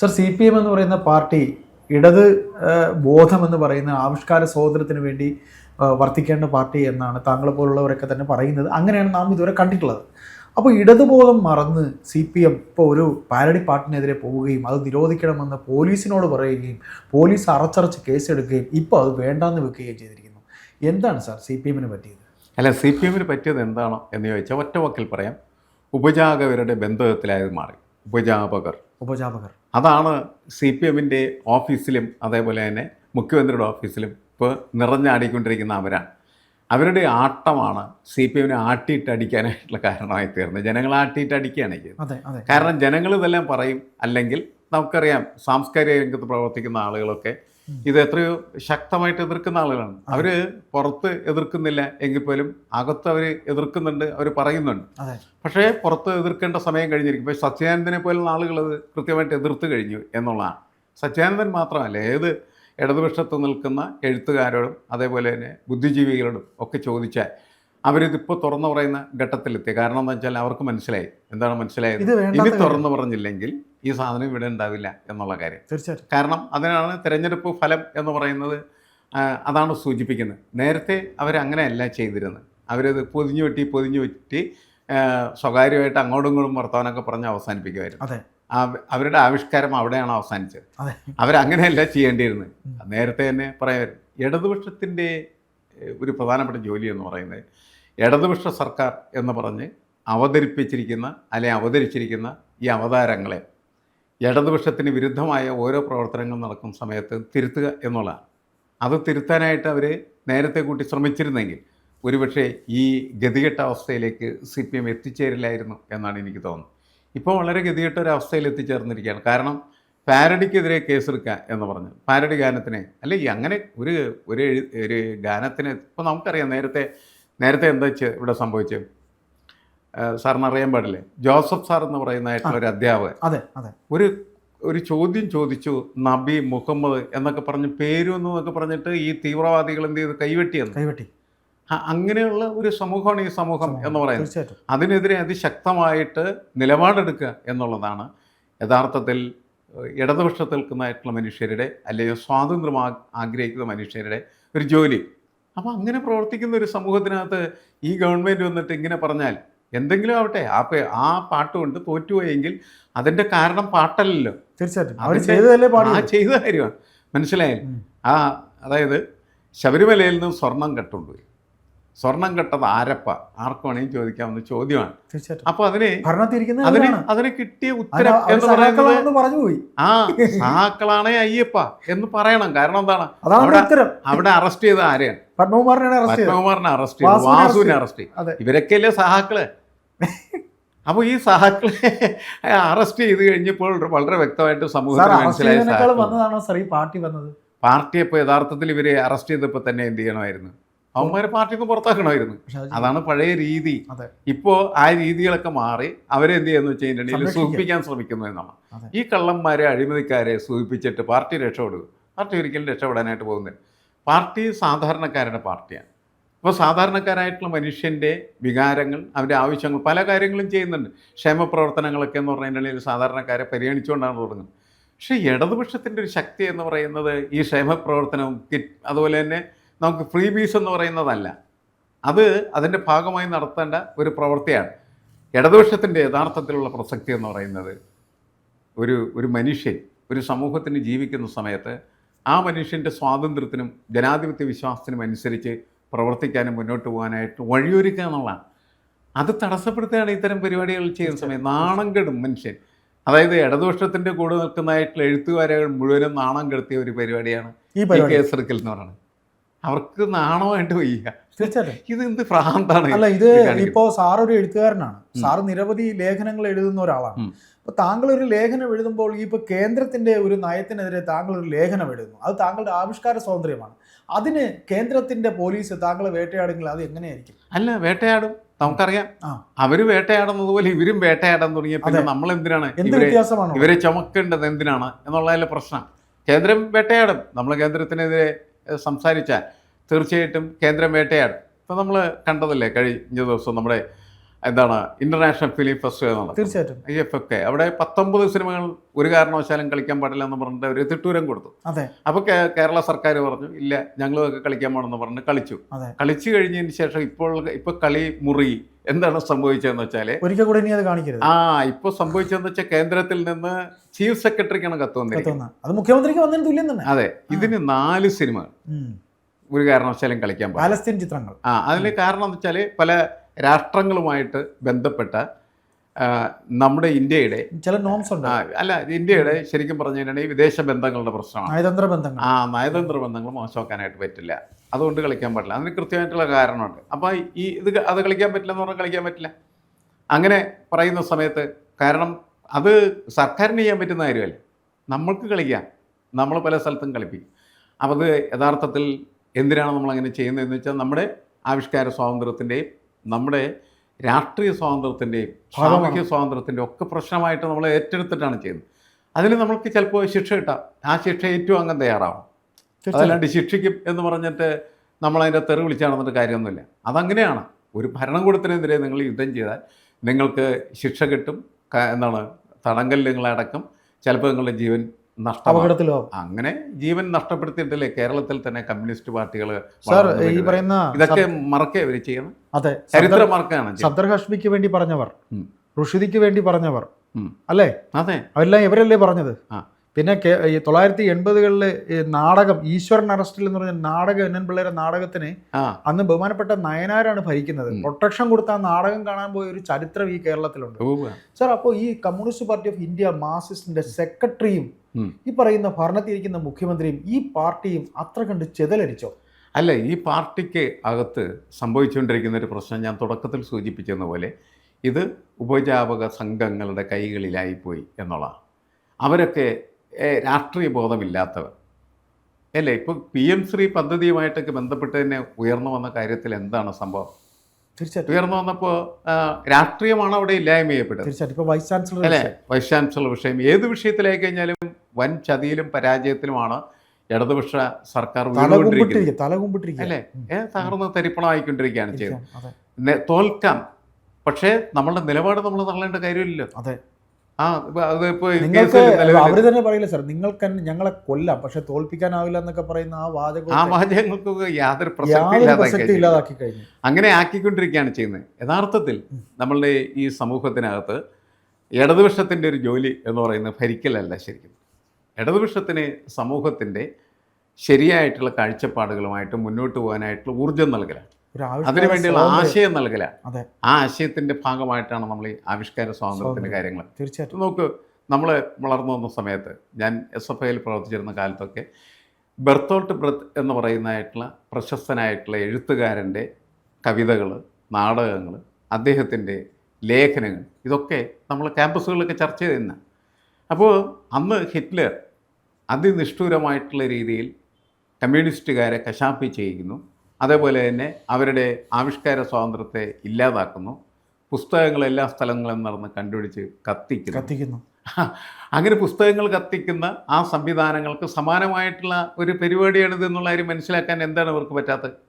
Sir C P M എന്ന് പറയുന്ന party ഇടത് ബോധം എന്ന് പറയുന്ന ആവിഷ്കാര സ്വാതന്ത്ര്യത്തിന് വേണ്ടി വർത്തിക്കേണ്ട പാർട്ടി എന്നാണ് താങ്കളെ പോലുള്ളവരൊക്കെ തന്നെ പറയുന്നത്. അങ്ങനെയാണ് നാം ഇതുവരെ കണ്ടിട്ടുള്ളത്. അപ്പോൾ ഇടതുബോധം മറന്ന് സി പി എം ഇപ്പോൾ ഒരു പാരഡി പാർട്ടിനെതിരെ പോവുകയും അത് നിരോധിക്കണമെന്ന് പോലീസിനോട് പറയുകയും പോലീസ് അറച്ചറച്ച് കേസെടുക്കുകയും ഇപ്പോൾ അത് വേണ്ടാന്ന് വെക്കുകയും ചെയ്തിരിക്കുന്നു. എന്താണ് സാർ സി പി എമ്മിന് പറ്റിയത്? അല്ല സി പി എമ്മിന് പറ്റിയത് എന്താണോ എന്ന് ചോദിച്ചാൽ ഒറ്റ വാക്കിൽ പറയാം. ഉപജാഗകരുടെ ബന്ധത്തിലായത് മാറി. ഉപജാപകർ. ഉപജാപകർ. അതാണ് സി പി എമ്മിന്റെ ഓഫീസിലും അതേപോലെ തന്നെ മുഖ്യമന്ത്രിയുടെ ഓഫീസിലും ഇപ്പോൾ നിറഞ്ഞാടിക്കൊണ്ടിരിക്കുന്ന അവരാണ്. അവരുടെ ആട്ടമാണ് സി പി എമ്മിനെ ആട്ടിയിട്ടടിക്കാനായിട്ടുള്ള കാരണമായി തീർന്നത് ജനങ്ങൾ ആട്ടിയിട്ടടിക്കുകയാണ് ചെയ്യുന്നത്. കാരണം ജനങ്ങൾ ഇതെല്ലാം പറയും അല്ലെങ്കിൽ നമുക്കറിയാം സാംസ്കാരിക രംഗത്ത് പ്രവർത്തിക്കുന്ന ആളുകളൊക്കെ ഇത് എത്രയോ ശക്തമായിട്ട് എതിർക്കുന്ന ആളുകളാണ്. അവർ പുറത്ത് എതിർക്കുന്നില്ല എങ്കിൽ പോലും അകത്ത് അവർ എതിർക്കുന്നുണ്ട് അവർ പറയുന്നുണ്ട്. പക്ഷേ പുറത്ത് എതിർക്കേണ്ട സമയം കഴിഞ്ഞിരിക്കും. ഇപ്പോൾ സത്യാനന്ദനെ പോലുള്ള ആളുകൾ അത് കൃത്യമായിട്ട് എതിർത്ത് കഴിഞ്ഞു എന്നുള്ളതാണ്. സത്യാനന്ദൻ മാത്രമല്ല ഏത് ഇടതുപക്ഷത്ത് നിൽക്കുന്ന എഴുത്തുകാരോടും അതേപോലെ തന്നെ ബുദ്ധിജീവികളോടും ഒക്കെ ചോദിച്ചാൽ അവരിതിപ്പോൾ തുറന്നു പറയുന്ന ഘട്ടത്തിലെത്തി കാരണം എന്താ വെച്ചാൽ അവർക്ക് മനസ്സിലായി. എന്താണ് മനസ്സിലായത്? ഇത് ഇനി തുറന്നു പറഞ്ഞില്ലെങ്കിൽ ഈ സാധനം ഇവിടെ ഉണ്ടാവില്ല എന്നുള്ള കാര്യം. തീർച്ചയായിട്ടും. കാരണം അതിനാണ് തിരഞ്ഞെടുപ്പ് ഫലം എന്ന് പറയുന്നത് അതാണ് സൂചിപ്പിക്കുന്നത്. നേരത്തെ അവരങ്ങനെയല്ല ചെയ്തിരുന്നത്. അവരത് പൊതിഞ്ഞു വെട്ടി പൊതിഞ്ഞു വെട്ടി സ്വകാര്യമായിട്ട് അങ്ങോട്ടും ഇങ്ങോട്ടും വർത്തമാനമൊക്കെ പറഞ്ഞ് അവസാനിപ്പിക്കുമായിരുന്നു അതെ. അവരുടെ ആവിഷ്കാരം അവിടെയാണ് അവസാനിച്ചത്. അവരങ്ങനെയല്ല ചെയ്യേണ്ടിയിരുന്നത്. നേരത്തെ തന്നെ പറയാൻ ഇടതുപക്ഷത്തിന്റെ ഒരു പ്രധാനപ്പെട്ട ജോലി എന്ന് പറയുന്നത് ഇടതുപക്ഷ സർക്കാർ എന്ന് പറഞ്ഞ് അവതരിപ്പിച്ചിരിക്കുന്ന അല്ലെ അവതരിച്ചിരിക്കുന്ന ഈ അവതാരങ്ങളെ ഇടതുപക്ഷത്തിന് വിരുദ്ധമായ ഓരോ പ്രവർത്തനങ്ങൾ നടക്കുന്ന സമയത്ത് തിരുത്തുക എന്നുള്ളതാണ്. അത് തിരുത്താനായിട്ട് അവർ നേരത്തെ കൂട്ടി ശ്രമിച്ചിരുന്നെങ്കിൽ ഒരുപക്ഷെ ഈ ഗതികെട്ട അവസ്ഥയിലേക്ക് സി പി എം എത്തിച്ചേരില്ലായിരുന്നു എന്നാണ് എനിക്ക് തോന്നുന്നത്. ഇപ്പോൾ വളരെ ഗതികെട്ട ഒരു അവസ്ഥയിൽ എത്തിച്ചേർന്നിരിക്കുകയാണ്. കാരണം പാരഡിക്കെതിരെ കേസെടുക്കുക എന്ന് പറഞ്ഞു. പാരഡി ഗാനത്തിനെ അല്ലെ ഈ അങ്ങനെ ഒരു ഒരു ഒരു ഗാനത്തിന് ഇപ്പോൾ നമുക്കറിയാം നേരത്തെ നേരത്തെ എന്താ വെച്ച് ഇവിടെ സംഭവിച്ചത് സാറിന് അറിയാൻ പാടില്ലേ? ജോസഫ് സാർ എന്ന് പറയുന്നതായിട്ടുള്ള ഒരു അധ്യാപകൻ. അതെ അതെ. ഒരു ഒരു ചോദ്യം ചോദിച്ചു നബി മുഹമ്മദ് എന്നൊക്കെ പറഞ്ഞ് പേരൊന്നും എന്നൊക്കെ പറഞ്ഞിട്ട് ഈ തീവ്രവാദികൾ എന്ത് ചെയ്ത്? കൈവെട്ടിയെന്ന്. കൈവെട്ടി. അങ്ങനെയുള്ള ഒരു സമൂഹമാണ് ഈ സമൂഹം എന്ന് പറയുന്നത്. അതിനെതിരെ അതിശക്തമായിട്ട് നിലപാടെടുക്കുക എന്നുള്ളതാണ് യഥാർത്ഥത്തിൽ ഏഹ്, ഇടതുപക്ഷത്തിൽ നിൽക്കുന്നതായിട്ടുള്ള മനുഷ്യരുടെ അല്ലെങ്കിൽ സ്വാതന്ത്ര്യം ആഗ്രഹിക്കുന്ന മനുഷ്യരുടെ ഒരു ജോലി. അപ്പോൾ അങ്ങനെ പ്രവർത്തിക്കുന്ന ഒരു സമൂഹത്തിനകത്ത് ഈ ഗവൺമെന്റ് വന്നിട്ട് ഇങ്ങനെ പറഞ്ഞാൽ എന്തെങ്കിലും ആവട്ടെ ആ ആ പാട്ട് കൊണ്ട് തോറ്റുപോയെങ്കിൽ അതിന്റെ കാരണം പാട്ടല്ലല്ലോ. തീർച്ചയായിട്ടും. അവർ ചെയ്തതല്ലേ പാടി ആ ചെയ്ത കാര്യമാണ്. മനസ്സിലായി? ആ അതായത് ശബരിമലയിൽ നിന്ന് സ്വർണം കെട്ടുകൊണ്ടുപോയി സ്വർണം കെട്ടത് ആരപ്പ? ആർക്ക് വേണമെങ്കിൽ ചോദിക്കാവുന്ന ചോദ്യമാണ്. അപ്പൊ അതിന് അതിന് അതിന് കിട്ടിയ ഉത്തരം എന്ന് പറയുന്നത് ആ സഹാക്കളാണേ അയ്യപ്പ എന്ന് പറയണം. കാരണം എന്താണ്? അവിടെ- അവിടെ അറസ്റ്റ് ചെയ്ത ആരെയാണ്? പത്മകുമാറിനെ അറസ്റ്റ് ചെയ്തു. വാസുവിനെ. അറസ്റ്റ് ചെയ്തു. ഇവരൊക്കെ ഇവരൊക്കെയല്ലേ സഹാക്കൾ അപ്പൊ ഈ സഹാക്കളെ അറസ്റ്റ് ചെയ്ത് കഴിഞ്ഞപ്പോൾ വളരെ വ്യക്തമായിട്ട് സമൂഹത്തിൽ സമൂഹത്തിന് മനസ്സിലായ പാർട്ടി വന്നത്? പാർട്ടി ഇപ്പോൾ യഥാർത്ഥത്തിൽ ഇവരെ അറസ്റ്റ് ചെയ്തപ്പോൾ തന്നെ എന്ത് ചെയ്യണമായിരുന്നു? അവന്മാരെ പാർട്ടിക്ക് പുറത്താക്കണമായിരുന്നു. അതാണ് പഴയ രീതി. ഇപ്പോ ആ രീതികളൊക്കെ മാറി അവരെന്ത് ചെയ്യുന്നു വെച്ച് കഴിഞ്ഞിട്ടുണ്ടെങ്കിൽ. സൂചിപ്പിക്കാൻ ശ്രമിക്കുന്നു എന്നാണ് ഈ കള്ളന്മാരെ അഴിമതിക്കാരെ സൂചിപ്പിച്ചിട്ട് പാർട്ടി രക്ഷപ്പെടുക പാർട്ടി ഒരിക്കലും രക്ഷപ്പെടാനായിട്ട് പോകുന്നില്ല. പാർട്ടി സാധാരണക്കാരുടെ പാർട്ടിയാണ്. അപ്പോൾ സാധാരണക്കാരായിട്ടുള്ള മനുഷ്യന്റെ വികാരങ്ങൾ അവരുടെ ആവശ്യങ്ങൾ പല കാര്യങ്ങളും ചെയ്യുന്നുണ്ട്. ക്ഷേമ പ്രവർത്തനങ്ങളൊക്കെ എന്ന് പറഞ്ഞിട്ടുണ്ടെങ്കിൽ സാധാരണക്കാരെ പരിഗണിച്ചുകൊണ്ടാണ് തുടങ്ങുന്നത്. പക്ഷേ ഇടതുപക്ഷത്തിന്റെ ഒരു ശക്തി എന്ന് പറയുന്നത് ഈ ക്ഷേമ പ്രവർത്തനവും അതുപോലെ തന്നെ നമുക്ക് ഫ്രീ ബീസ് എന്ന് പറയുന്നതല്ല. അത് അതിന്റെ ഭാഗമായി നടത്തേണ്ട ഒരു പ്രവൃത്തിയാണ്. ഇടതുപക്ഷത്തിന്റെ യഥാർത്ഥത്തിലുള്ള പ്രസക്തി എന്ന് പറയുന്നത് ഒരു ഒരു മനുഷ്യൻ ഒരു സമൂഹത്തിന് ജീവിക്കുന്ന സമയത്ത് ആ മനുഷ്യന്റെ സ്വാതന്ത്ര്യത്തിനും ജനാധിപത്യ വിശ്വാസത്തിനും അനുസരിച്ച് പ്രവർത്തിക്കാനും മുന്നോട്ട് പോകാനായിട്ട് വഴിയൊരുക്കുക എന്നുള്ളതാണ്. അത് തടസ്സപ്പെടുത്തുകയാണ് ഇത്തരം പരിപാടികൾ ചെയ്യുന്ന സമയം. നാണം കെടും മനുഷ്യൻ. അതായത് ഇടതുപക്ഷത്തിന്റെ കൂടെ നിൽക്കുന്നതായിട്ടുള്ള എഴുത്തുകാരകൾ മുഴുവനും നാണം കെടുത്തിയ ഒരു പരിപാടിയാണ് ഈ കേസെടുക്കൽ എന്ന് പറയുന്നത്. അവർക്ക് നാണമായിട്ട് വയ്യ. തീർച്ചയായിട്ടും. ഇത് എന്ത് ഭ്രാന്താണ് അല്ല ഇത്? ഇപ്പോ സാർ ഒരു എഴുത്തുകാരനാണ് സാർ നിരവധി ലേഖനങ്ങൾ എഴുതുന്ന ഒരാളാണ്. അപ്പോൾ അപ്പൊ താങ്കൾ ഒരു ലേഖനം എഴുതുമ്പോൾ ഈ ഇപ്പൊ കേന്ദ്രത്തിന്റെ ഒരു നയത്തിനെതിരെ താങ്കൾ ഒരു ലേഖനം എഴുതുന്നു. അത് താങ്കളുടെ ആവിഷ്കാര സ്വാതന്ത്ര്യമാണ്. അതിന് കേന്ദ്രത്തിന്റെ പോലീസ് താങ്കളെ വേട്ടയാടുങ്കിൽ അത് എങ്ങനെയായിരിക്കും? അല്ല വേട്ടയാടും. നമുക്കറിയാം. അവർ വേട്ടയാടുന്നതുപോലെ ഇവരും വേട്ടയാടാൻ തുടങ്ങിയ പിന്നെ നമ്മൾ എന്തിനാണ് എന്ത് ഇവരെ ചുമക്കേണ്ടത് എന്തിനാണ് എന്നുള്ളതിലെ പ്രശ്നം. കേന്ദ്രം വേട്ടയാടും. നമ്മൾ കേന്ദ്രത്തിനെതിരെ സംസാരിച്ചാൽ തീർച്ചയായിട്ടും കേന്ദ്രം വേട്ടയാടും. ഇപ്പം നമ്മൾ കണ്ടതല്ലേ കഴിഞ്ഞ ദിവസം നമ്മുടെ എന്താണ് ഇന്റർനാഷണൽ ഫിലിം ഫെസ്റ്റിവൽ നടക്കും തീർച്ചയായിട്ടും. ഐ എഫ് എഫ് കെ അവിടെ പത്തൊമ്പത് സിനിമകൾ ഒരു കാരണവശാലും കളിക്കാൻ പാടില്ല എന്ന് പറഞ്ഞിട്ട് ഒരു തിട്ടൂരം കൊടുത്തു. അതെ. അപ്പോൾ കേരള സർക്കാർ പറഞ്ഞു ഇല്ല ഞങ്ങളൊക്കെ കളിക്കാൻ പോണെന്ന് പറഞ്ഞ് കളിച്ചു. കളിച്ചു കഴിഞ്ഞതിന് ശേഷം ഇപ്പോൾ ഇപ്പൊ കളി മുറി എന്താണ് സംഭവിച്ചതെന്ന് വെച്ചാൽ ഒരിക്കൽ കൂടെ ഇനി അത് കാണിക്കരുത്. ആ ഇപ്പോൾ സംഭവിച്ചതെന്ന് വെച്ചാൽ കേന്ദ്രത്തിൽ നിന്ന് ചീഫ് സെക്രട്ടറിക്കാണ് കത്ത് വന്നിരിക്കുന്നത് അത് മുഖ്യമന്ത്രിക്ക് വന്നതിന് തുല്യം തന്നെ. അതെ. ഇതിന് നാല് സിനിമകൾ ഒരു കാരണവശാലും കളിക്കാൻ പാടില്ല. പാലസ്തീൻ ചിത്രങ്ങൾ. ആ അതിന് കാരണം എന്ന് വെച്ചാൽ പല രാഷ്ട്രങ്ങളുമായിട്ട് ബന്ധപ്പെട്ട നമ്മുടെ ഇന്ത്യയുടെ ചില നോംസ് ഉണ്ട്. അല്ല ഇന്ത്യയുടെ ശരിക്കും പറഞ്ഞു കഴിഞ്ഞാൽ വിദേശ ബന്ധങ്ങളുടെ പ്രശ്നമാണ്. നയതന്ത്ര ബന്ധങ്ങൾ. ആ നയതന്ത്ര ബന്ധങ്ങൾ മോശമാക്കാനായിട്ട് പറ്റില്ല. അതുകൊണ്ട് കളിക്കാൻ പറ്റില്ല. അതിന് കൃത്യമായിട്ടുള്ള കാരണമുണ്ട്. അപ്പോൾ ഈ ഇത് അത് കളിക്കാൻ പറ്റില്ല എന്ന് പറഞ്ഞാൽ കളിക്കാൻ പറ്റില്ല. അങ്ങനെ പറയുന്ന സമയത്ത് കാരണം അത് സർക്കാരിന് ചെയ്യാൻ പറ്റുന്ന കാര്യമല്ല? നമ്മൾക്ക് കളിക്കാം. നമ്മൾ പല സ്ഥലത്തും കളിപ്പിക്കും. അപ്പോൾ അത് യഥാർത്ഥത്തിൽ എന്തിനാണ് നമ്മൾ അങ്ങനെ ചെയ്യുന്നതെന്ന് വെച്ചാൽ നമ്മുടെ ആവിഷ്കാര സ്വാതന്ത്ര്യത്തിന്റെയും നമ്മുടെ രാഷ്ട്രീയ സ്വാതന്ത്ര്യത്തിന്റെയും. സാമൂഹ്യ സ്വാതന്ത്ര്യത്തിന്റെ ഒക്കെ പ്രശ്നമായിട്ട് നമ്മൾ ഏറ്റെടുത്തിട്ടാണ് ചെയ്യുന്നത്. അതിന് നമ്മൾക്ക് ചിലപ്പോൾ ശിക്ഷ കിട്ടാം. ആ ശിക്ഷ ഏറ്റവും അംഗം തയ്യാറാവും. അതല്ലാണ്ട് ശിക്ഷിക്കും എന്ന് പറഞ്ഞിട്ട് നമ്മളതിന്റെ തെറി വിളിച്ചാണെന്നിട്ട് കാര്യമൊന്നുമില്ല. അതങ്ങനെയാണ്. ഒരു ഭരണകൂടത്തിനെതിരെ നിങ്ങൾ യുദ്ധം ചെയ്താൽ നിങ്ങൾക്ക് ശിക്ഷ കിട്ടും. എന്താണ്? തടങ്കൽ നിങ്ങളടക്കം. ചിലപ്പോൾ നിങ്ങളുടെ ജീവൻ അപകടത്തിലോ അങ്ങനെ ജീവൻ നഷ്ടപ്പെടുത്തിയിട്ടില്ലേ കേരളത്തിൽ തന്നെ കമ്മ്യൂണിസ്റ്റ് പാർട്ടികൾ സാർ ഈ പറയുന്ന ഇതൊക്കെ മറക്കേ അവർ ചെയ്യണം അതെ ചരിത്ര മറക്കാണ്. ഹഷ്മിക്ക് വേണ്ടി പറഞ്ഞവർ. റുഷിദിക്ക് വേണ്ടി പറഞ്ഞവർ. അല്ലേ അതെ അവരെല്ലാം ഇവരല്ലേ പറഞ്ഞത് പിന്നെ തൊള്ളായിരത്തി എൺപതുകളിലെ നാടകം ഈശ്വരൻ അറസ്റ്റിൽ എന്ന് പറഞ്ഞ നാടകം എൻ പിള്ളേരെ നാടകത്തിന് അന്ന് ബഹുമാനപ്പെട്ട നയനാരാണ് ഭരിക്കുന്നത് പ്രൊട്ടക്ഷൻ കൊടുത്ത ആ നാടകം കാണാൻ പോയ ഒരു ചരിത്രം ഈ കേരളത്തിലുണ്ട്. സാർ അപ്പോൾ ഈ കമ്മ്യൂണിസ്റ്റ് പാർട്ടി ഓഫ് ഇന്ത്യ മാർസിസ്റ്റിന്റെ സെക്രട്ടറിയും. ഈ പറയുന്ന ഭരണത്തിരിക്കുന്ന മുഖ്യമന്ത്രിയും ഈ പാർട്ടിയും അത്ര കണ്ട് ചെതലടിച്ചോ? അല്ല ഈ പാർട്ടിക്ക് അകത്ത് സംഭവിച്ചുകൊണ്ടിരിക്കുന്ന ഒരു പ്രശ്നം ഞാൻ തുടക്കത്തിൽ സൂചിപ്പിച്ചെന്ന പോലെ ഇത് ഉപജാപക സംഘങ്ങളുടെ കൈകളിലായിപ്പോയി എന്നുള്ളതാണ്. അവരൊക്കെ രാഷ്ട്രീയ ബോധമില്ലാത്തവർ. അല്ലേ ഇപ്പോൾ പി എം ശ്രീ പദ്ധതിയുമായിട്ടൊക്കെ ബന്ധപ്പെട്ട് തന്നെ ഉയർന്നു വന്ന കാര്യത്തിൽ എന്താണ് സംഭവം? തീർച്ചയായിട്ടും. ഉയർന്നു വന്നപ്പോൾ രാഷ്ട്രീയമാണ് അവിടെ ഇല്ലായ്മ ചെയ്യപ്പെട്ടത് തീർച്ചയായിട്ടും. ഇപ്പോൾ വൈസ് ചാൻസലർ അല്ലേ വൈസ് ചാൻസലർ വിഷയം. ഏത് വിഷയത്തിലായി കഴിഞ്ഞാലും വൻ ചതിയിലും പരാജയത്തിലുമാണ് ഇടതുപക്ഷ സർക്കാർ വീണുകൊണ്ടിരിക്കുന്നത്. അല്ലേ? തകർന്ന് തരിപ്പണമായിക്കൊണ്ടിരിക്കുകയാണ് ചെയ്യുന്നത് തോൽക്കാം. പക്ഷേ നമ്മളുടെ നിലപാട് നമ്മൾ തള്ളേണ്ട കാര്യമില്ലല്ലോ. അതെ. ആ നിങ്ങൾക്ക് അവർ തന്നെ പറയില്ല സാർ നിങ്ങൾക്ക് ഞങ്ങളെ കൊല്ലാം. പക്ഷെ തോൽപ്പിക്കാനാവില്ല എന്നൊക്കെ പറയുന്ന ആ വാചകം ആ വാചകങ്ങൾക്ക് യാതൊരു പ്രസക്തി. ഇല്ലാതാക്കി കഴിഞ്ഞു. അങ്ങനെ ആക്കിക്കൊണ്ടിരിക്കുകയാണ് ചെയ്യുന്നത്. യഥാർത്ഥത്തിൽ നമ്മളുടെ ഈ സമൂഹത്തിനകത്ത് ഇടതുപക്ഷത്തിന്റെ ഒരു ജോലി എന്ന് പറയുന്നത് ഭരിക്കലല്ല ശരിക്കും. ഇടതുപക്ഷത്തിന് സമൂഹത്തിന്റെ ശരിയായിട്ടുള്ള കാഴ്ചപ്പാടുകളുമായിട്ട് മുന്നോട്ട് പോകാനായിട്ടുള്ള ഊർജം നൽകലാണ്. ആവിഷ്കാര അതിനുവേണ്ടിയുള്ള ആശയം നൽകലാണ്. അതെ. ആ ആശയത്തിന്റെ ഭാഗമായിട്ടാണ് നമ്മൾ ഈ ആവിഷ്കാര സ്വാതന്ത്ര്യത്തിന്റെ കാര്യങ്ങൾ. തീർച്ചയായിട്ടും. നോക്ക് നമ്മൾ വളർന്നു വന്ന സമയത്ത് ഞാൻ എസ് എഫ് ഐയിൽ പ്രവർത്തിച്ചിരുന്ന കാലത്തൊക്കെ ബെർത്തോട്ട് ബ്രത്ത് എന്ന് പറയുന്നതായിട്ടുള്ള പ്രശസ്തനായിട്ടുള്ള എഴുത്തുകാരന്റെ കവിതകൾ നാടകങ്ങൾ അദ്ദേഹത്തിന്റെ ലേഖനങ്ങൾ ഇതൊക്കെ നമ്മൾ ക്യാമ്പസുകളിലൊക്കെ ചർച്ച ചെയ്തിരുന്ന. അപ്പോൾ അന്ന് ഹിറ്റ്ലർ അതിനിഷ്ഠൂരമായിട്ടുള്ള രീതിയിൽ കമ്മ്യൂണിസ്റ്റുകാരെ കശാപ്പ് ചെയ്യിക്കുന്നു അതേപോലെ തന്നെ അവരുടെ ആവിഷ്കാര സ്വാതന്ത്ര്യത്തെ ഇല്ലാതാക്കുന്നു. പുസ്തകങ്ങൾ എല്ലാ സ്ഥലങ്ങളും നടന്ന് കണ്ടുപിടിച്ച് കത്തിക്കുന്നു. കത്തിക്കുന്നു. അങ്ങനെ പുസ്തകങ്ങൾ കത്തിക്കുന്ന ആ സംവിധാനങ്ങൾക്ക് സമാനമായിട്ടുള്ള ഒരു പരിപാടിയാണിത് എന്നുള്ള കാര്യം മനസ്സിലാക്കാൻ എന്താണ് ഇവർക്ക് പറ്റാത്തത്?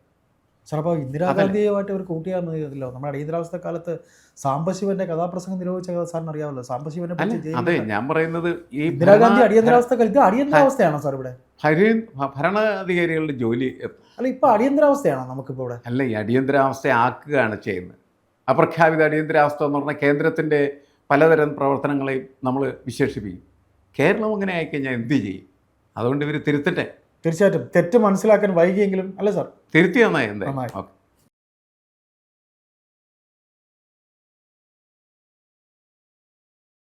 ചിലപ്പോൾ ഇന്ദിരാഗാന്ധിയുമായിട്ട് ഒരു കൂട്ടിയാൽ മതിയല്ലോ നമ്മുടെ അടിയന്തരാവസ്ഥ കാലത്ത് സാംബശിവന്റെ കഥാപ്രസംഗം നിരോധിച്ച കഥ സാറിന് അറിയാമല്ലോ സാംബശിവനെ പറ്റി അതെ ഞാൻ പറയുന്നത് ഈ ഇന്ദിരാഗാന്ധി അടിയന്തരാവസ്ഥ കാലത്ത് അടിയന്തരാവസ്ഥയാണോ സാർ ഇവിടെ? ഭര- ഭരണാധികാരികളുടെ ജോലി അല്ല ഇപ്പൊ അടിയന്തരാവസ്ഥയാണോ നമുക്കിപ്പോ ഇവിടെ? അല്ല ഈ അടിയന്തരാവസ്ഥ ആക്കുകയാണ് ചെയ്യുന്നത്. അപ്രഖ്യാപിത അടിയന്തരാവസ്ഥ എന്ന് പറഞ്ഞാൽ കേന്ദ്രത്തിന്റെ പലതരം പ്രവർത്തനങ്ങളെയും നമ്മൾ വിശേഷിപ്പിക്കും. കേരളം അങ്ങനെ ആയിക്കഴിഞ്ഞാൽ എന്ത് ചെയ്യും? അതുകൊണ്ട് ഇവർ തിരുത്തട്ടെ. തീർച്ചയായിട്ടും തെറ്റ് മനസ്സിലാക്കാൻ വൈകിയെങ്കിലും അല്ലേ സാർ? തിരുത്തി നന്നായി എന്താ